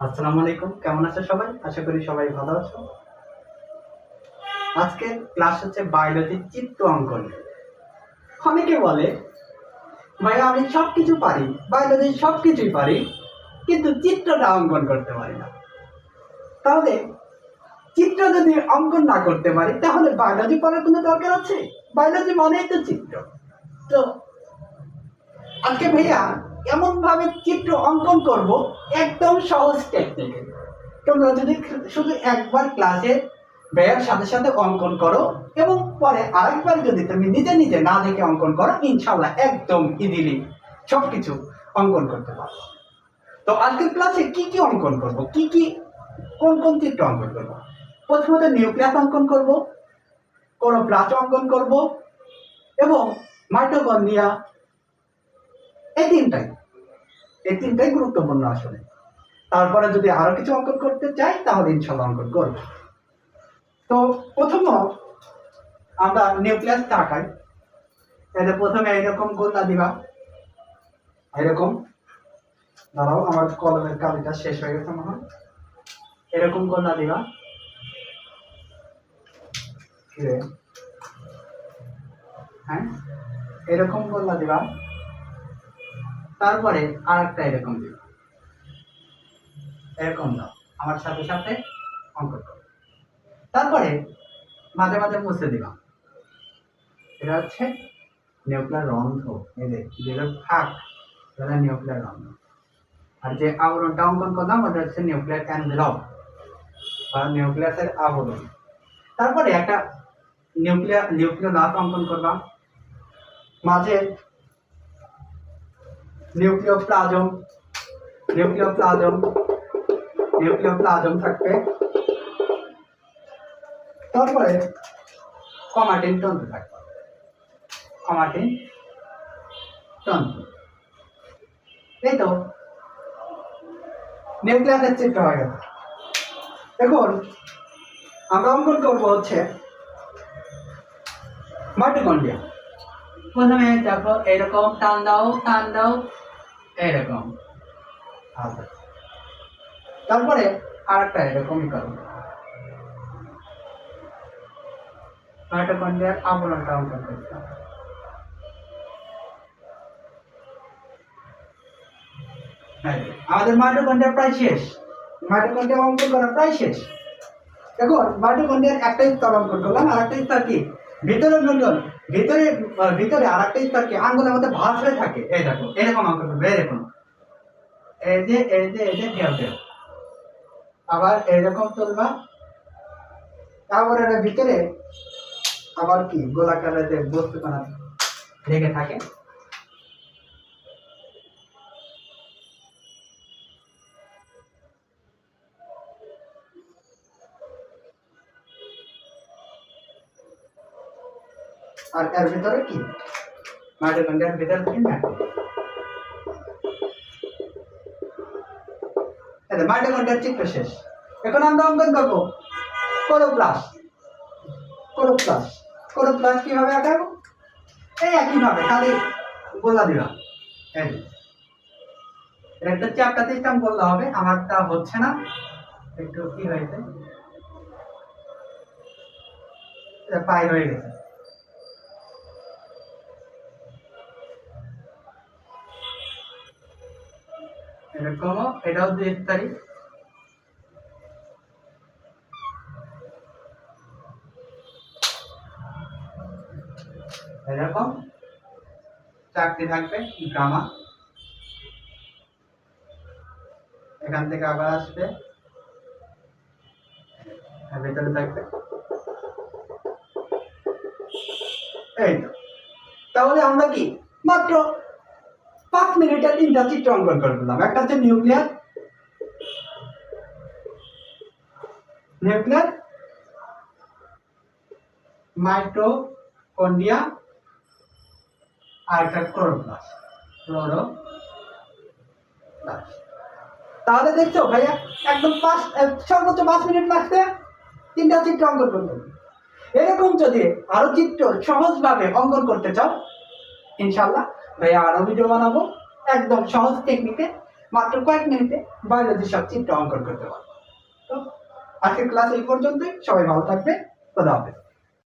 আসসালামু আলাইকুম, কেমন আছো সবাই? আশা করি সবাই ভালো আছো। আজকে ক্লাস হচ্ছে বায়োলজি চিত্র অঙ্কন। অনেকে বলে ভাই আমি সব কিছু পারি বায়োলজি সব কিছুই পারি, কিন্তু চিত্রটা অঙ্কন করতে পারি না। তাহলে, চিত্র যদি অঙ্কন না করতে পারি, তাহলে বায়োলজি পড়ার কোনো দরকার আছে? বায়োলজি মানেই তো চিত্র। তো, আজকে ভাইয়া এমন ভাবে চিত্র অঙ্কন করব, একদম সহজ টেকনিকে তোমরা যদি শুধু একবার ক্লাসে ব্যয়ের সাথে সাথে অঙ্কন করো, এবং পরে আরেকবার যদি তুমি নিজে নিজে না দেখে অঙ্কন করো ইনশাল্লাহ একদম ইজিলি সব কিছু অঙ্কন করতে পারব। তো আজকের ক্লাসে কি কি অঙ্কন করব? কি কি, কোন কোন চিত্র অঙ্কন করব? প্রথমত নিউক্লিয়াস অঙ্কন করব, কোনো প্লাচ অঙ্কন করব, এবং মাইটোকন্ড্রিয়া এই তিনটাই। এই তিনটাই গুরুত্বপূর্ণ আসলে তারপরে যদি আরও কিছু অঙ্কন করতে চাই, তাহলে ইনশাল্লাহ অঙ্কন করব। তো প্রথম আমরা নিউক্লিয়াস তাকাই এটা প্রথমে এইরকম গোলা দিবা। এরকম দাঁড়াও, আমার কলমের কালিটা শেষ হয়ে গেছে মনে হয়। এরকম গোলা দিবা। হ্যাঁ এরকম গোলা দিবা। তারপরে আর একটা এরকম দিব এরকম দাও। আমার সাথে সাথে অঙ্কন করো। তারপরে মাঝে মাঝে মুছে দিলাম। এটা হচ্ছে নিউক্লিয়ার রন্ধ্র। এই যে যেটা ফাঁক সেটা নিউক্লিয়ার রন্ধ্র। আর যে আবরণটা অঙ্কন করলাম, ওটা হচ্ছে নিউক্লিয়ার অ্যানভেলপ বা নিউক্লিয়াসের আবরণ। তারপরে একটা নিউক্লিয়ার নিউক্লিয়ার দাঁত অঙ্কন করলাম। মাঝে নিউক্লিওপ্লাজম। নিউক্লিওপ্লাজম। নিউক্লিওপ্লাজম থাকবে। তারপরে কমাটিন তন্তু থাকবে। কমাটিন তন্তু। এই তো নিউক্লিয়াসের চিত্র হয়ে গেল। এখন আমরা অঙ্কন করব হচ্ছে মাইটোকন্ড্রিয়া। প্রথমে দেখো, এরকম টান দাও টান দাও। এরকম। আচ্ছা। তারপরে আর একটা এরকমই করো মাইটোকন্ড্রিয়ার আবরণটা অঙ্কন করতে হ্যাঁ, আমাদের প্রায় শেষ। মাইটোকন্ড্রিয়া অঙ্কন করা প্রায় শেষ। দেখুন মাইটোকন্ড্রিয়ার একটা স্তর অঙ্কন করলাম আর একটা স্তর কি? ভিতরে গুঞ্জন ভিতরে ভিতরে আর একটা স্তর কি? আঙ্গুলের মধ্যে ভাস হয়ে থাকে। এই দেখো, এরকম অঙ্ক করবে এরকম এই যে এই যে এই যে ঢেউ ঢেউ আবার এরকম তুলবা। তারপরে এটা ভিতরে আবার কি? গোলাকারের যে বস্তু কণা লেগে থাকে। আর এর ভিতরে কি? মাইটোকন্ড্রিয়ার ভিতরে কি মাইটোকন্ড্রিয়ার চিত্র শেষ। এখন আমরা অঙ্কন করব। কোরোপ্লাস কোরোপ্লাস কোরোপ্লাস কীভাবে আঁকাবো? এই একইভাবে, খালি একটা চারটা সিস্টেম করলে হবে, আমারটা হচ্ছে না। একটু কি হয়েছে? পাই হয়ে গেছে। এরকমও এটাও দুই তারিখ। এরকম, চারটি থাকবে, গামা। এখান থেকে আবার আসবে। ভেতরে থাকবে। এই তাহলে আমরা কি? মাত্র মিনিটে তিনটা চিত্র অঙ্কন করে দিলাম একটা হচ্ছে নিউক্লিয়ার নিউক্লিয়ার, মাইটোকন্ড্রিয়া, আর একটা ক্লোরোপ্লাস্ট ক্লোরোপ্লাস্ট। তাহলে দেখছ ভাইয়া, একদম পাঁচ সর্বোচ্চ পাঁচ মিনিট লাগছে। তিনটা চিত্র অঙ্কন করতে এরকম যদি আরও চিত্র সহজভাবে অঙ্কন করতে চাও, ইনশাল্লাহ, ভাইয়া আরও ভিডিও বানাবো। একদম সহজ টেকনিকে মাত্র কয়েক মিনিটে বায়োলজির সব চিত্র অঙ্কন করতে পারব। তো আজকের ক্লাস এই পর্যন্তই। সবাই ভালো থাকবে খোদা হাফেজ।